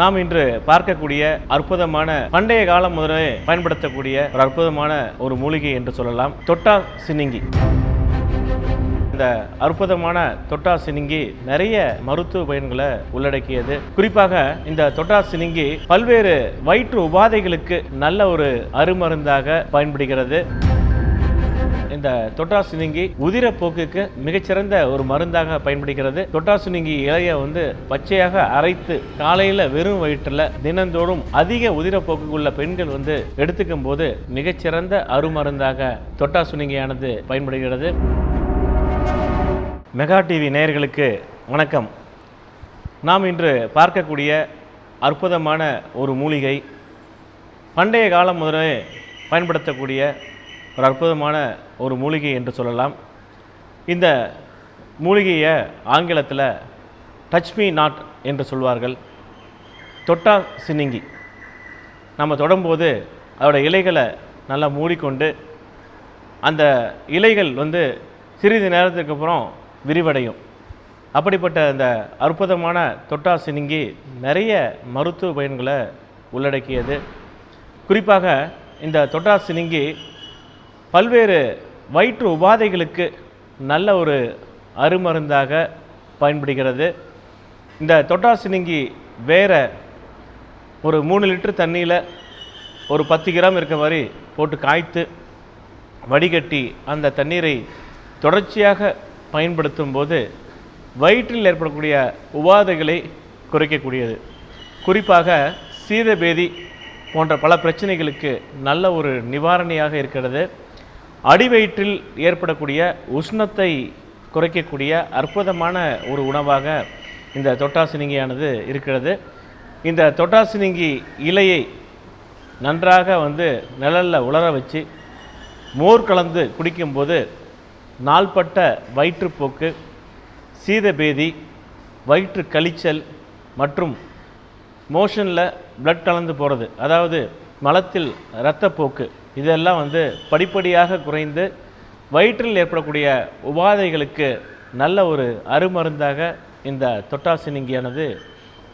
நாம் இன்று பார்க்கக்கூடிய அற்புதமான பண்டைய காலம் முதலே பயன்படுத்தக்கூடிய ஒரு அற்புதமான ஒரு மூலிகை என்று சொல்லலாம். தொட்டா சினிங்கி. இந்த அற்புதமான தொட்டா சினிங்கி நிறைய மருத்துவ பயன்களை உள்ளடக்கியது. குறிப்பாக இந்த தொட்டா சினிங்கி பல்வேறு வயிற்று உபாதைகளுக்கு நல்ல ஒரு அருமருந்தாக பயன்படுகிறது. இந்த தொட்டாசினிங்கி உதிர போக்குக்கு மிகச்சிறந்த ஒரு மருந்தாக பயன்படுகிறது. தொட்டாசுனிங்கி இலையை வந்து பச்சையாக அரைத்து காலையில் வெறும் வயிற்றில் தினந்தோறும் அதிக உதிரப்போக்கு உள்ள பெண்கள் வந்து எடுத்துக்கும் போது மிகச்சிறந்த அருமருந்தாக தொட்டாசுனிங்கியானது பயன்படுகிறது. மெகா டிவி நேயர்களுக்கு வணக்கம். நாம் இன்று பார்க்கக்கூடிய அற்புதமான ஒரு மூலிகை பண்டைய காலம் முதலே பயன்படுத்தக்கூடிய ஒரு அற்புதமான ஒரு மூலிகை என்று சொல்லலாம். இந்த மூலிகையை ஆங்கிலத்தில் டச் மீ நாட் என்று சொல்வார்கள். தொட்டா சினிங்கி. நம்ம தொடும்போது அதோட இலைகளை நல்லா மூடிக்கொண்டு அந்த இலைகள் வந்து சிறிது நேரத்துக்கு அப்புறம் விரிவடையும். அப்படிப்பட்ட அந்த அற்புதமான தொட்டா சினிங்கி நிறைய மருத்துவ பயன்களை உள்ளடக்கியது. குறிப்பாக இந்த தொட்டா சினிங்கி பல்வேறு வயிற்று உபாதைகளுக்கு நல்ல ஒரு அருமருந்தாக பயன்படுகிறது. இந்த தொட்டாசினிங்கி வேற ஒரு மூணு லிட்டர் தண்ணியில் ஒரு பத்து கிராம் இருக்க மாதிரி போட்டு காய்த்து வடிகட்டி அந்த தண்ணீரை தொடர்ச்சியாக பயன்படுத்தும் போது வயிற்றில் ஏற்படக்கூடிய உபாதைகளை குறைக்கக்கூடியது. குறிப்பாக சீதபேதி போன்ற பல பிரச்சனைகளுக்கு நல்ல ஒரு நிவாரணியாக இருக்கிறது. அடிவயிற்றில் ஏற்படக்கூடிய உஷ்ணத்தை குறைக்கக்கூடிய அற்புதமான ஒரு உணவாக இந்த தொட்டாசினிங்கியானது இருக்கிறது. இந்த தொட்டாசினிங்கி இலையை நன்றாக வந்து நிழலில் உலர வச்சு மோர் கலந்து குடிக்கும்போது நாள்பட்ட வயிற்றுப்போக்கு சீதபேதி வயிற்று கழிச்சல் மற்றும் மோஷனில் பிளட் கலந்து போகிறது அதாவது மலத்தில் இரத்தப்போக்கு இதெல்லாம் வந்து படிப்படியாக குறைந்து வயிற்றில் ஏற்படக்கூடிய உபாதைகளுக்கு நல்ல ஒரு அருமருந்தாக இந்த தொட்டாசினிங்கியானது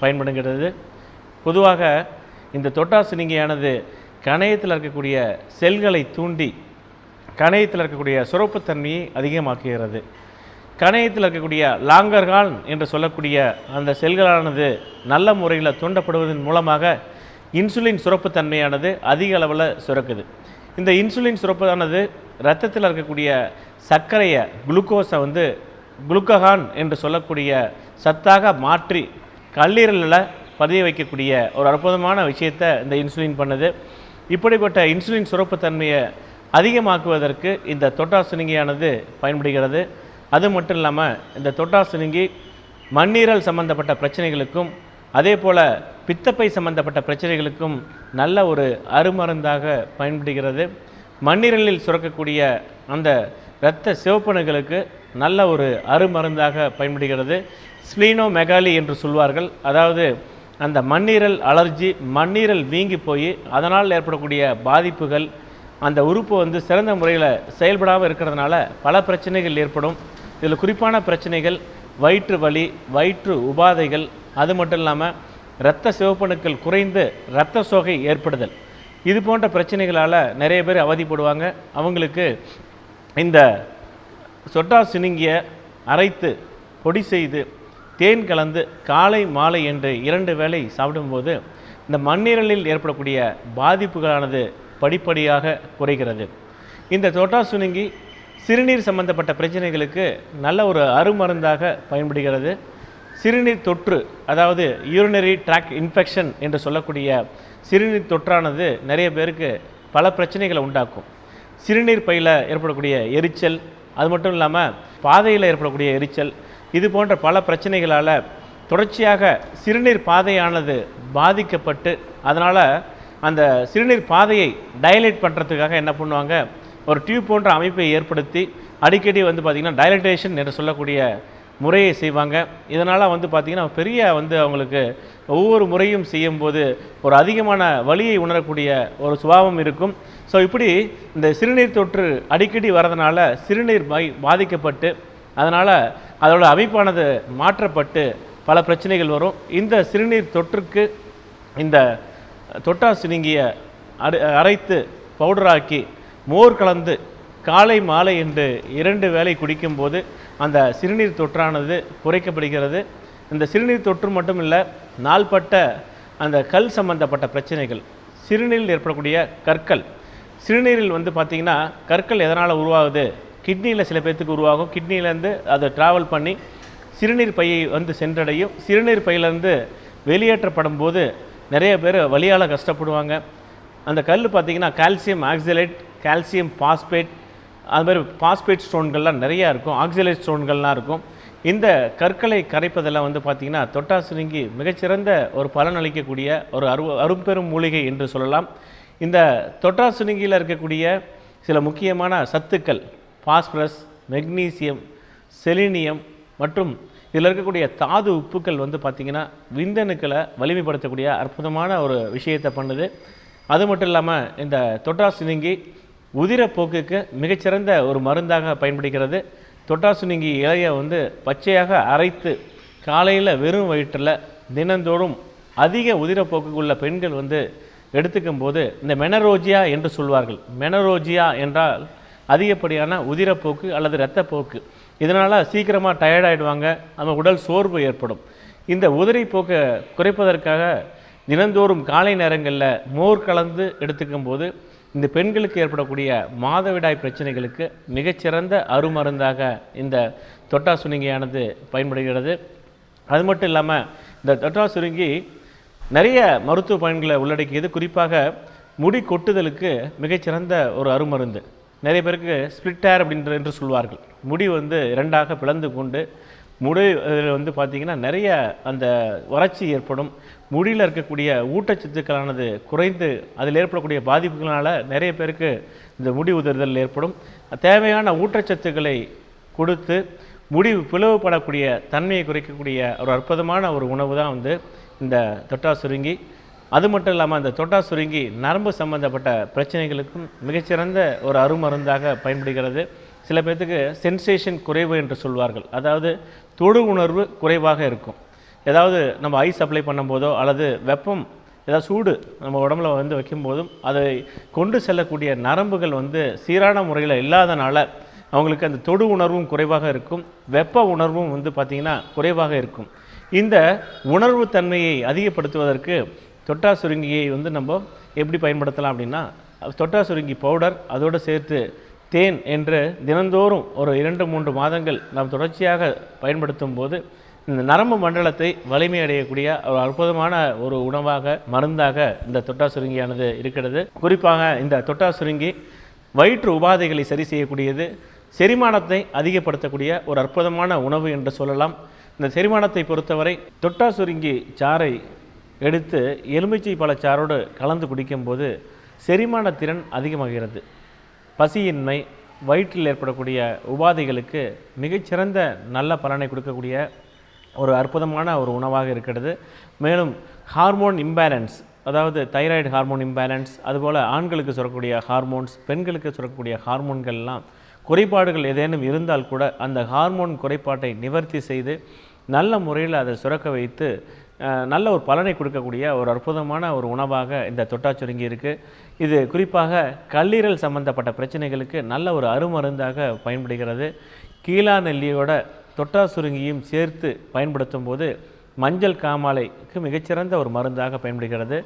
பயன்படுகிறது. பொதுவாக இந்த தொட்டாசினிங்கியானது கணையத்தில் இருக்கக்கூடிய செல்களை தூண்டி கணையத்தில் இருக்கக்கூடிய சுரப்புத்தன்மையை அதிகமாக்குகிறது. கணையத்தில் இருக்கக்கூடிய லாங்கர்கான் என்று சொல்லக்கூடிய அந்த செல்களானது நல்ல முறையில் தூண்டப்படுவதன் மூலமாக இன்சுலின் சுரப்புத்தன்மையானது அதிக அளவில் சுரக்குது. இந்த இன்சுலின் சுரப்பானது இரத்தத்தில் இருக்கக்கூடிய சர்க்கரையை குளுக்கோஸை வந்து குளுக்ககான் என்று சொல்லக்கூடிய சத்தாக மாற்றி கல்லீரலில் பதிய வைக்கக்கூடிய ஒரு அற்புதமான விஷயத்தை இந்த இன்சுலின் பண்ணுது. இப்படிப்பட்ட இன்சுலின் சுரப்புத்தன்மையை அதிகமாக்குவதற்கு இந்த தொட்டாசினிங்கியானது பயன்படுகிறது. அது மட்டும் இல்லாமல் இந்த தொட்டாசினிங்கி மண்ணீரல் சம்பந்தப்பட்ட பிரச்சனைகளுக்கும் அதே போல் பித்தப்பை சம்பந்தப்பட்ட பிரச்சனைகளுக்கும் நல்ல ஒரு அருமருந்தாக பயன்படுகிறது. மண்ணீரலில் சுரக்கக்கூடிய அந்த இரத்த சிவப்பணுகளுக்கு நல்ல ஒரு அருமருந்தாக பயன்படுகிறது. ஸ்ப்ளீனோ மெகாலி என்று சொல்வார்கள். அதாவது அந்த மண்ணீரல் அலர்ஜி மண்ணீரல் வீங்கி போய் அதனால் ஏற்படக்கூடிய பாதிப்புகள் அந்த உறுப்பு வந்து சிறந்த முறையில் செயல்படாமல் இருக்கிறதுனால பல பிரச்சனைகள் ஏற்படும். இதில் குறிப்பான பிரச்சனைகள் வயிற்று வலி வயிற்று உபாதைகள் அது மட்டும் இல்லாமல் இரத்த சிவப்பணுக்கள் குறைந்து இரத்த சோகை ஏற்படுதல். இது போன்ற பிரச்சனைகளால் நிறைய பேர் அவதிப்படுவாங்க. அவங்களுக்கு இந்த சொட்டா சினுங்கிய அரைத்து பொடி செய்து தேன் கலந்து காலை மாலை என்று இரண்டு வேளை சாப்பிடும்போது இந்த மண்ணீரலில் ஏற்படக்கூடிய பாதிப்புகளானது படிப்படியாக குறைகிறது. இந்த சொட்டா சுனுங்கி சிறுநீர் சம்பந்தப்பட்ட பிரச்சனைகளுக்கு நல்ல ஒரு அருமருந்தாக பயன்படுகிறது. சிறுநீர் தொற்று அதாவது யூரினரி ட்ராக் இன்ஃபெக்ஷன் என்று சொல்லக்கூடிய சிறுநீர் தொற்றானது நிறைய பேருக்கு பல பிரச்சனைகளை உண்டாக்கும். சிறுநீர் பையில் ஏற்படக்கூடிய எரிச்சல் அது மட்டும் இல்லாமல் பாதையில் ஏற்படக்கூடிய எரிச்சல் இது போன்ற பல பிரச்சனைகளால் தொடர்ச்சியாக சிறுநீர் பாதையானது பாதிக்கப்பட்டு அதனால் அந்த சிறுநீர் பாதையை டைலேட் பண்ணுறதுக்காக என்ன பண்ணுவாங்க? ஒரு டியூப் போன்ற அமைப்பை ஏற்படுத்தி அடிக்கடி வந்து பார்த்திங்கன்னா டைலட்டேஷன் என்று சொல்லக்கூடிய முறையை செய்வாங்க. இதனால் வந்து பார்த்திங்கன்னா பெரிய வந்து அவங்களுக்கு ஒவ்வொரு முறையும் செய்யும்போது ஒரு அதிகமான வழியை உணரக்கூடிய ஒரு சுபாவம் இருக்கும். ஸோ இப்படி இந்த சிறுநீர் தொற்று அடிக்கடி வரதுனால சிறுநீர் பை பாதிக்கப்பட்டு அதனால் அதோட அமைப்பானது மாற்றப்பட்டு பல பிரச்சனைகள் வரும். இந்த சிறுநீர் தொற்றுக்கு இந்த தொட்டா சினுங்கிய அரை அரைத்து பவுடராக்கி மோர் கலந்து காலை மாலை என்று இரண்டு வேளை குடிக்கும்போது அந்த சிறுநீர் தொற்றானது குறைக்கப்படுகிறது. இந்த சிறுநீர் தொற்று மட்டும் இல்லை நாள்பட்ட அந்த கல் சம்பந்தப்பட்ட பிரச்சனைகள் சிறுநீரில் ஏற்படக்கூடிய கற்கள். சிறுநீரில் வந்து பார்த்திங்கன்னா கற்கள் எதனால் உருவாகுது? கிட்னியில் சில பேர்த்துக்கு உருவாகும். கிட்னிலேருந்து அதை ட்ராவல் பண்ணி சிறுநீர் பையை வந்து சென்றடையும். சிறுநீர் பையிலேருந்து வெளியேற்றப்படும் போது நிறைய பேர் வழியால் கஷ்டப்படுவாங்க. அந்த கல் பார்த்திங்கன்னா கால்சியம் ஆக்சிலேட் கால்சியம் பாஸ்பேட் அது மாதிரி பாஸ்பேட் ஸ்டோன்கள்லாம் நிறையா இருக்கும் ஆக்சிலேட் ஸ்டோன்கள்லாம் இருக்கும். இந்த கற்களை கரைப்பதெல்லாம் வந்து பார்த்திங்கன்னா தொட்டா சுருங்கி மிகச்சிறந்த ஒரு பலன் அளிக்கக்கூடிய ஒரு அரு அரும்பெரும் மூலிகை என்று சொல்லலாம். இந்த தொட்டா சுருங்கியில் இருக்கக்கூடிய சில முக்கியமான சத்துக்கள் பாஸ்பரஸ் மெக்னீசியம் செலினியம் மற்றும் இதில் இருக்கக்கூடிய தாது உப்புக்கள் வந்து பார்த்திங்கன்னா விந்தணுக்களை வலிமைப்படுத்தக்கூடிய அற்புதமான ஒரு விஷயத்தை பண்ணுது. அது மட்டும் இல்லாமல் இந்த தொட்டா சுருங்கி உதிரப்போக்குக்கு மிகச்சிறந்த ஒரு மருந்தாக பயன்படுகிறது. தொட்டாசுனிங்கி இலையை வந்து பச்சையாக அரைத்து காலையில் வெறும் வயிற்றில் தினந்தோறும் அதிக உதிரப்போக்கு உள்ள பெண்கள் வந்து எடுத்துக்கும் போது இந்த மெனரோஜியா என்று சொல்வார்கள். மெனரோஜியா என்றால் அதிகப்படியான உதிரப்போக்கு அல்லது இரத்தப்போக்கு. இதனால் சீக்கிரமாக டயர்டாயிடுவாங்க நம்ம உடல் சோர்வு ஏற்படும். இந்த உதிரிப்போக்கை குறைப்பதற்காக தினந்தோறும் காலை நேரங்களில் மோர் கலந்து எடுத்துக்கும் போது இந்த பெண்களுக்கு ஏற்படக்கூடிய மாதவிடாய் பிரச்சனைகளுக்கு மிகச்சிறந்த அருமருந்தாக இந்த தொட்டா சுருங்கியானது பயன்படுகிறது. அது மட்டும் இல்லாமல் இந்த தொட்டா சுருங்கி நிறைய மருத்துவ பயன்களை உள்ளடக்கியது. குறிப்பாக முடி கொட்டுதலுக்கு மிகச்சிறந்த ஒரு அருமருந்து. நிறைய பேருக்கு ஸ்பிளிட் ஹேர் அப்படின்ற என்று சொல்வார்கள். முடி வந்து இரண்டாக பிளந்து கொண்டு முடி இதில் வந்து பார்த்திங்கன்னா நிறைய அந்த வறட்சி ஏற்படும். முடியில் இருக்கக்கூடிய ஊட்டச்சத்துக்களானது குறைந்து அதில் ஏற்படக்கூடிய பாதிப்புகளால் நிறைய பேருக்கு இந்த முடி உதிர்தல் ஏற்படும். தேவையான ஊட்டச்சத்துக்களை கொடுத்து முடி பிளவுபடக்கூடிய தன்மையை குறைக்கக்கூடிய ஒரு அற்புதமான ஒரு உணவு தான் வந்து இந்த தொட்டா சுருங்கி. அது மட்டும் இல்லாமல் அந்த தொட்டா சுருங்கி நரம்பு சம்பந்தப்பட்ட பிரச்சனைகளுக்கும் மிகச்சிறந்த ஒரு அருமருந்தாக பயன்படுகிறது. சில பேர்த்துக்கு சென்சேஷன் குறைவு என்று சொல்வார்கள். அதாவது தொடு உணர்வு குறைவாக இருக்கும். ஏதாவது நம்ம ஐஸ் அப்ளை பண்ணும்போதோ அல்லது வெப்பம் ஏதாவது சூடு நம்ம உடம்புல வந்து வைக்கும்போதும் அதை கொண்டு செல்லக்கூடிய நரம்புகள் வந்து சீரான முறையில் இல்லாதனால அவங்களுக்கு அந்த தொடு உணர்வும் குறைவாக இருக்கும். வெப்ப உணர்வும் வந்து பார்த்திங்கன்னா குறைவாக இருக்கும். இந்த உணர்வு தன்மையை அதிகப்படுத்துவதற்கு தொட்டா சுருங்கியை வந்து நம்ம எப்படி பயன்படுத்தலாம் அப்படின்னா தொட்டா சுருங்கி பவுடர் அதோடு சேர்த்து தேன் என்று தினந்தோறும் ஒரு இரண்டு மூன்று மாதங்கள் நாம் தொடர்ச்சியாக பயன்படுத்தும் போது இந்த நரம்பு மண்டலத்தை வலிமை அடையக்கூடிய ஒரு அற்புதமான ஒரு உணவாக மருந்தாக இந்த தொட்டா சுருங்கியானது இருக்கிறது. குறிப்பாக இந்த தொட்டா சுருங்கி வயிற்று உபாதைகளை சரி செய்யக்கூடியது செரிமானத்தை அதிகப்படுத்தக்கூடிய ஒரு அற்புதமான உணவு என்று சொல்லலாம். இந்த செரிமானத்தை பொறுத்தவரை தொட்டா சுருங்கி சாறை எடுத்து எலுமிச்சை பழச்சாரோடு கலந்து குடிக்கும்போது செரிமான திறன் அதிகமாகிறது. பசியின்மை வயிற்றில் ஏற்படக்கூடிய உபாதைகளுக்கு மிகச்சிறந்த நல்ல பலனை கொடுக்கக்கூடிய ஒரு அற்புதமான ஒரு உணவாக இருக்கிறது. மேலும் ஹார்மோன் இம்பேலன்ஸ் அதாவது தைராய்டு ஹார்மோன் இம்பேலன்ஸ் அதுபோல் ஆண்களுக்கு சுரக்கக்கூடிய ஹார்மோன்ஸ் பெண்களுக்கு சுரக்கக்கூடிய ஹார்மோன்கள்லாம் குறைபாடுகள் ஏதேனும் இருந்தால் கூட அந்த ஹார்மோன் குறைபாட்டை நிவர்த்தி செய்து நல்ல முறையில் அதை சுரக்க வைத்து நல்ல ஒரு பலனை கொடுக்கக்கூடிய ஒரு அற்புதமான ஒரு உணவாக இந்த தொட்டாச்சுருங்கி இருக்குது இது குறிப்பாக கல்லீரல் சம்பந்தப்பட்ட பிரச்சனைகளுக்கு நல்ல ஒரு அருமருந்தாக பயன்படுகிறது. கீழா நெல்லியோட தொட்டா சுருங்கியும் சேர்த்து பயன்படுத்தும் போது மஞ்சள் காமாலைக்கு மிகச்சிறந்த ஒரு மருந்தாக பயன்படுகிறது.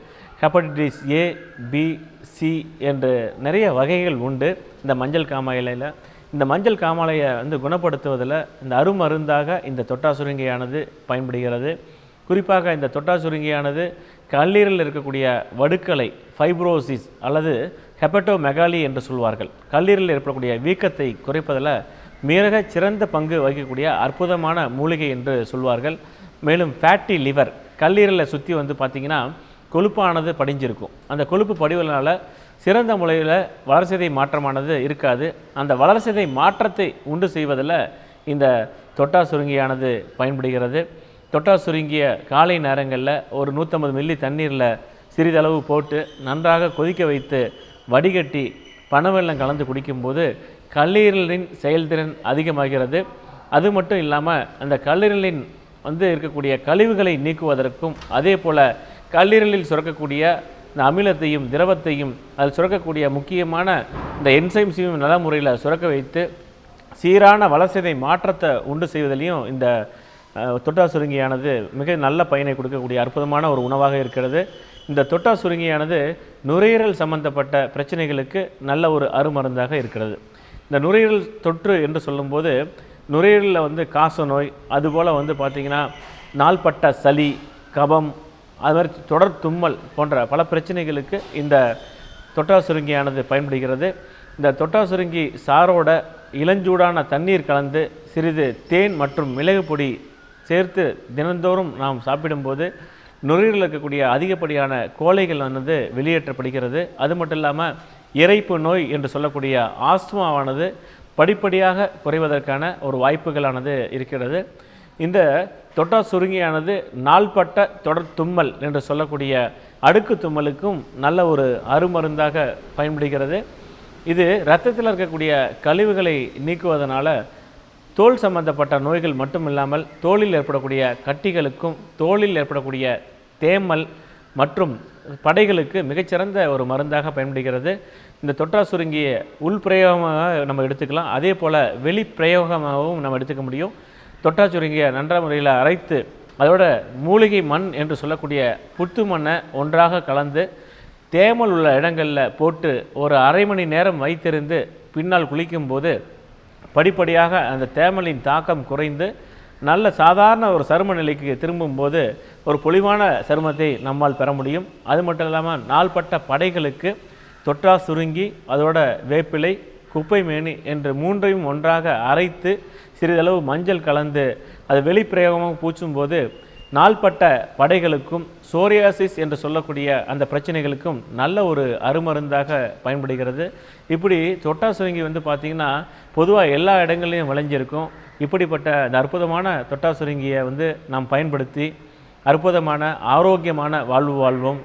ஹெப்படைட்டிஸ் ஏ பி சி என்று நிறைய வகைகள் உண்டு இந்த மஞ்சள் காமாலையில். இந்த மஞ்சள் காமாலையை வந்து குணப்படுத்துவதில் இந்த அருமருந்தாக இந்த தொட்டா சுருங்கியானது பயன்படுகிறது. குறிப்பாக இந்த தொட்டா சுருங்கியானது கல்லீரலில் இருக்கக்கூடிய வடுக்களை ஃபைப்ரோசிஸ் அல்லது ஹெப்படோமெகாலி என்று சொல்வார்கள். கல்லீரலில் ஏற்படக்கூடிய வீக்கத்தை குறைப்பதில் மிக சிறந்த பங்கு வகிக்கக்கூடிய அற்புதமான மூலிகை என்று சொல்வார்கள். மேலும் ஃபேட்டி லிவர் கல்லீரலை சுற்றி வந்து பார்த்திங்கன்னா கொழுப்பானது படிஞ்சிருக்கும். அந்த கொழுப்பு படிவதனால சிறந்த முறையில் வளர்சிதை மாற்றமானது இருக்காது. அந்த வளர்சிதை மாற்றத்தை உண்டு செய்வதில் இந்த தொட்டா சுருங்கியானது பயன்படுகிறது. தொட்டா சுருங்கிய காலை நேரங்களில் ஒரு நூற்றம்பது மில்லி தண்ணீரில் சிறிதளவு போட்டு நன்றாக கொதிக்க வைத்து வடிகட்டி பனவெல்லம் கலந்து குடிக்கும்போது கல்லீரலின் செயல்திறன் அதிகமாகிறது. அது மட்டும் இல்லாமல் அந்த கல்லீரலின் வந்து இருக்கக்கூடிய கழிவுகளை நீக்குவதற்கும் அதே போல் கல்லீரலில் சுரக்கக்கூடிய இந்த அமிலத்தையும் திரவத்தையும் அதில் சுரக்கக்கூடிய முக்கியமான இந்த என்சைம்ஸையும் நல்ல முறையில் சுரக்க வைத்து சீரான வளர்சிதை மாற்றத்தை உண்டு செய்வதிலையும் இந்த தொட்டா சுருங்கியானது மிக நல்ல பயனை கொடுக்கக்கூடிய அற்புதமான ஒரு உணவாக இருக்கிறது. இந்த தொட்டா சுருங்கியானது நுரையீரல் சம்பந்தப்பட்ட பிரச்சனைகளுக்கு நல்ல ஒரு அருமருந்தாக இருக்கிறது. இந்த நுரையீரல் தொற்று என்று சொல்லும்போது நுரையீரலில் வந்து காச நோய் அதுபோல் வந்து பார்த்திங்கன்னா நாள்பட்ட சளி கபம் அது மாதிரி தொடர் தும்மல் போன்ற பல பிரச்சனைகளுக்கு இந்த தொட்டா சுருங்கியானது பயன்படுகிறது. இந்த தொட்டா சுருங்கி சாரோட இளஞ்சூடான தண்ணீர் கலந்து சிறிது தேன் மற்றும் மிளகு பொடி சேர்த்து தினந்தோறும் நாம் சாப்பிடும்போது நுரையீரலில் இருக்கக்கூடிய அதிகப்படியான கோழைகள் வந்து வெளியேற்றப்படுகிறது. அது மட்டும் இல்லாமல் இறைப்பு நோய் என்று சொல்லக்கூடிய ஆஸ்துமாவானது படிப்படியாக குறைவதற்கான ஒரு வாய்ப்புகளானது இருக்கிறது. இந்த தொட்டா சுருங்கியானது நாள்பட்ட தொடர் தும்மல் என்று சொல்லக்கூடிய அடுக்கு தும்மலுக்கும் நல்ல ஒரு அருமருந்தாக பயன்படுகிறது. இது இரத்தத்தில் இருக்கக்கூடிய கழிவுகளை நீக்குவதனால் தோல் சம்பந்தப்பட்ட நோய்கள் மட்டும் இல்லாமல் தோலில் ஏற்படக்கூடிய கட்டிகளுக்கும் தோலில் ஏற்படக்கூடிய தேமல் மற்றும் படைகளுக்கு மிகச்சிறந்த ஒரு மருந்தாக பயன்படுகிறது. இந்த தொற்றா சுருங்கிய உள் பிரயோகமாக நம்ம எடுத்துக்கலாம். அதே போல் வெளி பிரயோகமாகவும் நம்ம எடுத்துக்க முடியும். தொற்றா சுருங்கிய நன்ற முறையில் அரைத்து அதோட மூலிகை மண் என்று சொல்லக்கூடிய புத்து மண்ணை ஒன்றாக கலந்து தேமல் உள்ள இடங்களில் போட்டு ஒரு அரை மணி நேரம் வைத்திருந்து பின்னால் குளிக்கும்போது படிப்படியாக அந்த தேமலின் தாக்கம் குறைந்து நல்ல சாதாரண ஒரு சரும நிலைக்கு திரும்பும்போது ஒரு பொலிவான சருமத்தை நம்மால் பெற முடியும். அது மட்டும் இல்லாமல் நாள்பட்ட படைகளுக்கு தொற்றா சுருங்கி அதோட வேப்பிலை குப்பை மேனி என்று மூன்றையும் ஒன்றாக அரைத்து சிறிதளவு மஞ்சள் கலந்து அது வெளிப்பிரயோகமாக பூச்சும்போது நாள்பட்ட படைகளுக்கும் சோரியாசிஸ் என்று சொல்லக்கூடிய அந்த பிரச்சனைகளுக்கும் நல்ல ஒரு அருமருந்தாக பயன்படுகிறது. இப்படி தொட்டா சுருங்கி வந்து பார்த்திங்கன்னா பொதுவாக எல்லா இடங்கள்லையும் விளைஞ்சிருக்கும். இப்படிப்பட்ட அந்த அற்புதமான தொட்டா சுருங்கியை வந்து நாம் பயன்படுத்தி அற்புதமான ஆரோக்கியமான வாழ்வு வாழ்வோம்.